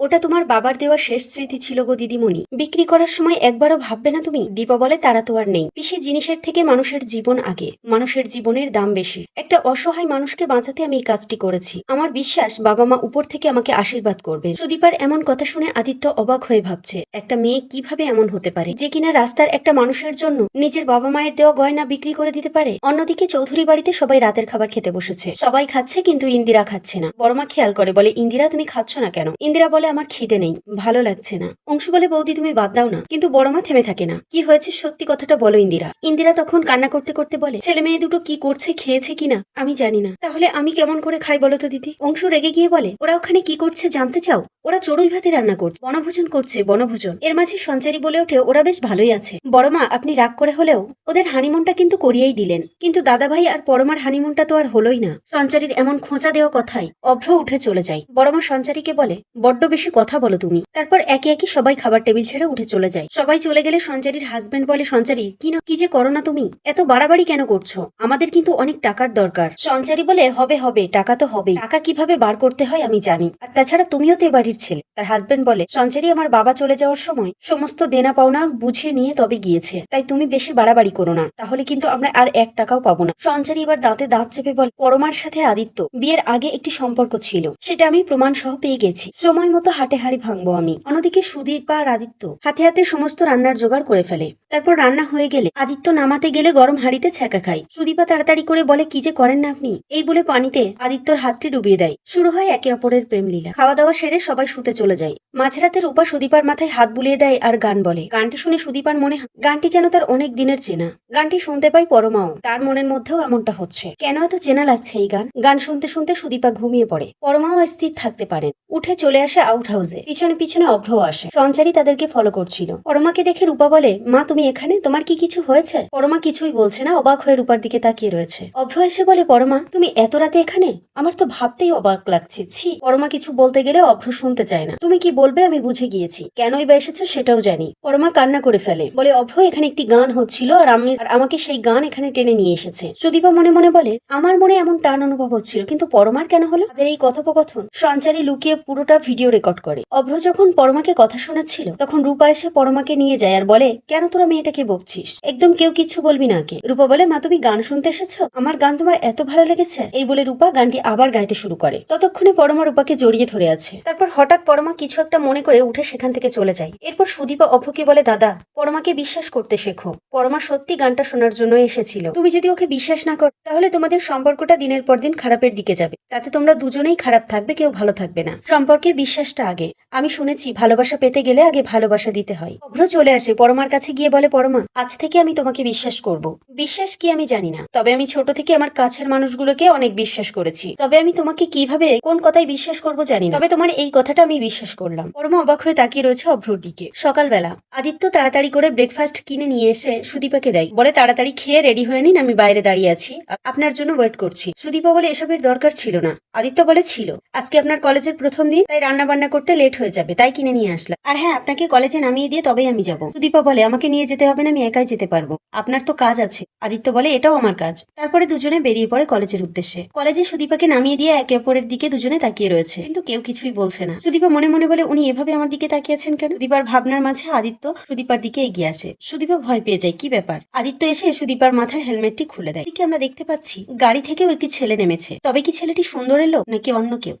ওটা তোমার বাবার দেওয়া শেষ স্মৃতি ছিল গো দিদিমণি। বিক্রি করার সময় একবারও ভাববে না তুমি? দীপা বলে, তারা তো আর নেই। পিসি জিনিসের থেকে মানুষের জীবন আগে। মানুষের জীবনের দাম বেশি। একটা অসহায় মানুষকে বাঁচাতে আমি এই কাজটি করেছি। আমার বিশ্বাস বাবা মা উপর থেকে আমাকে আশীর্বাদ করবে সুদীপার এমন কথা শুনে আদিত্য অবাক হয়ে ভাবছে, একটা মেয়ে কীভাবে এমন হতে পারে? যে কিনা রাস্তার একটা মানুষের জন্য নিজের বাবা মায়ের দেওয়া গয়না বিক্রি করে দিতে পারে? অন্যদিকে চৌধুরী বাড়িতে সবাই রাতের খাবার খেতে বসেছে। সবাই খাচ্ছে কিন্তু ইন্দিরা খাচ্ছে না। বড়মা খেয়াল করে, বলে, ইন্দিরা, তুমি খাচ্ছ না কেন? ইন্দিরা বলে আমার খিদে নেই, ভালো লাগছে না। অংশু বলে, বৌদি, তুমি বাদ দাও না। কিন্তু বড় মা থেমে থাকে না। কি হয়েছে? সত্যি কথাটা বলো, ইন্দিরা। ইন্দিরা তখন কান্না করতে করতে বলে, ছেলে মেয়ে দুটো কি করছে, খেয়েছে কিনা? আমি জানি না। তাহলে আমি কেমন করে খাই বলো তো দিদি? অংশু রেগে গিয়ে বলে, ওরা ওখানে কি করছে জানতে চাও? ওরা চড়ুই ভাতে রান্না করছে, বনভোজন করছে, বনভোজন। এর মাঝে সঞ্চারী বলে ওঠে, ওরা বেশ ভালোই আছে। বড়মা আপনি রাগ করে হলেও ওদের হানিমুনটা কিন্তু করিয়েই দিলেন। কিন্তু দাদাভাই আর পরমার হানিমুনটা তো আর হলোই না। সঞ্চারীর এমন খোঁচা দেওয়া কথাই অভ্র উঠে চলে যায়। বড়মা সঞ্চারীকে বলে, বড্ড বেশি কথা বলো তুমি। তারপর একে একে সবাই খাবার টেবিল ছেড়ে উঠে চলে যায়। সবাই চলে গেলে সঞ্চারীর হাজবেন্ড বলে সঞ্চারী কি না, কি যে করো না তুমি? এত বাড়াবাড়ি কেন করছ? আমাদের কিন্তু অনেক টাকার দরকার। সঞ্চারী বলে, হবে হবে, টাকা তো হবে টাকা কীভাবে বার করতে হয় আমি জানি। আর তাছাড়া তুমিও তো এ বাড়ির ছেলে। তার হাজবেন্ড বলে সঞ্চারী আমার বাবা চলে যাওয়ার সময় সমস্ত দেনা পাওনা বুঝিয়ে নিয়ে তবে গিয়েছে। তাই তুমি বেশি বাড়াবাড়ি করো না। তাহলে কিন্তু আমরা আর এক টাকাও পাবো না। সঞ্চারী এবার দাঁতে দাঁত চেপে বল, পরমার সাথে আদিত্য, বিয়ের আগে একটি সম্পর্ক ছিল। সেটা আমি প্রমাণ সহ পেয়ে গেছি। সময় মতো হাটে হাড়ি ভাঙবো আমি। অন্যদিকে সুদীপ আর আদিত্য হাতে হাতে সমস্ত রান্নার জোগাড় করে ফেলে। তারপর রান্না হয়ে গেলে আদিত্য নামাতে গেলে গরম হাড়িতে ছ্যাঁকা খায়। সুদীপা তাড়াতাড়ি করে বলে, কি যে করেন না আপনি? এই বলে পানিতে আদিত্যর হাতটি ডুবিয়ে দেয়। শুরু হয় একে অপরের প্রেম লীলা খাওয়া দাওয়া সেরে সবাই শুতে চলে যায়। মাঝরাতে উপা সুদীপার মাথায় হাত বুলিয়ে দেয় আর গান বলে। গানটি শুনে সুদীপার মনে গানটি যেন তার অনেক দিনের চেনা। গানটি শুনতে পাই পরমাও। তার মনের মধ্যেও এমনটা হচ্ছে। কেন এত চেনা লাগছে এই গান? গান শুনতে শুনতে সুদীপা ঘুমিয়ে পড়ে। পরমাও স্থির থাকতে পারেন। উঠে চলে আসে আউট হাউসে পিছনে পিছনে অভ্রও আসে। সঞ্চারী তাদেরকে ফলো করছিল। পরমাকে দেখে রূপা বলে, মা, তুমি এখানে? তোমার কি কিছু হয়েছে? পরমা কিছুই বলছে না, অবাক হয়ে রূপার দিকে তাকিয়ে রয়েছে। অভ্র এসে বলে, পরমা, তুমি এত রাতে এখানে? আমার তো ভাবতেই অবাক লাগছে। ছি! পরমা কিছু বলতে গেলে অভ্র শুনতে চায় না। তুমি কি বলবে, আমি বুঝে গিয়েছি। কেনই বা এসেছ সেটাও জানি। পরমা কান্না করে ফেলে। বলে অভ্র এখানে একটি গান হচ্ছিল, আর আমি, আর আমাকে সেই গান এখানে টেনে নিয়ে এসেছে। সুদীপা মনে মনে বলে, আমার মনে এমন টান অনুভব হচ্ছিল, কিন্তু পরমার কেন হলো? তাদের এই কথোপকথন সঞ্চারী লুকিয়ে পুরোটা ভিডিও রেকর্ড করে। অভ্র যখন পরমাকে কথা শোনাচ্ছিল, তখন রূপা এসে পরমাকে নিয়ে যায় আর বলে, কেন তোরা মেয়েটাকে বকছিস? একদম কেউ কিছু বলবি না কে রূপা বলে, মা, তুমি গান শুনতে এসেছ? আমার গান তোমার এত ভালো লেগেছে? এই বলে রূপা গানটি আবার গাইতে শুরু করে। ততক্ষণে পরমা রূপাকে জড়িয়ে ধরে আছে। তারপর হঠাৎ পরমা কিছু একটা মনে করে উঠে সেখান থেকে চলে যায় এরপর সুদীপা অভ্রকে বলে, দাদা, পরমাকে বিশ্বাস করতে শেখো। পরমা সত্যি গানটা শোনার জন্য এসেছিল। তুমি যদি ওকে বিশ্বাস না করো, তাহলে তোমাদের সম্পর্কটা দিনের পর দিন খারাপের দিকে যাবে। তাতে তোমরা দুজনেই খারাপ থাকবে, কেউ ভালো থাকবে না। সম্পর্কের বিশ্বাসটা আগে। আমি শুনেছি, ভালোবাসা পেতে গেলে আগে ভালোবাসা দিতে হয়। অভ্র চলে আসে, পরমার কাছে গিয়ে বলে, পরমা, আজ থেকে আমি তোমাকে বিশ্বাস করব। বিশ্বাস কি আমি জানি না। তবে আমি ছোট থেকে আমার কাছের মানুষগুলোকে অনেক বিশ্বাস করেছি। তবে আমি তোমাকে কীভাবে, কোন কথায় বিশ্বাস করব জানি তবে তোমার এই কথাটা আমি বিশ্বাস করলাম। পরমা অবাক হয়ে তাকিয়ে রয়েছে অভ্রর দিকে। সকালবেলা। আদিত্য তাড়াতাড়ি করে ব্রেকফাস্ট কিনে নিয়ে এসে সুদীপাকে দেয়। বলে, তাড়াতাড়ি খেয়ে রেডি হয়ে নিন, আমি বাইরে দাঁড়িয়ে আছি। আপনার জন্য ওয়েট করছি। সুদীপা বলে, এসবের দরকার ছিল না। আদিত্য বলে, ছিল। আজকে আপনার কলেজের প্রথম দিন, তাই রান্না বান্না করতে লেট হয়ে যাবে, তাই কিনে নিয়ে আসলাম। আর হ্যাঁ আপনাকে কলেজে নামিয়ে দিয়ে তবেই আমি যাব। সুদীপা বলে, আমাকে নিয়ে যেতে হবে না, আমি একাই যেতে পারব। আপনার তো কাজ আছে। আদিত্য বলে, এটাও আমার কাজ। তারপরে দুজনে বেরিয়ে পড়ে কলেজের উদ্দেশ্যে। কলেজে সুদীপাকে নামিয়ে দিয়ে একে অপরের দিকে দুজনে তাকিয়ে রয়েছে। কিন্তু কেউ কিছুই বলছে না। সুদীপা মনে মনে বলে উনি এভাবে আমার দিকে তাকিয়েছেন কেন? সুদীপার ভাবনার মাঝে আদিত্য সুদীপার দিকে এগিয়ে আসে। সুদীপা ভয় পেয়ে যায়, কি ব্যাপার? আদিত্য এসে সুদীপার মাথার হেলমেটটি খুলে দেয়। আমরা দেখতে পাচ্ছি, গাড়ি থেকেও একটি ছেলে নেমেছে। তবে কি ছেলেটি সুন্দর এলো নাকি অন্য কেউ?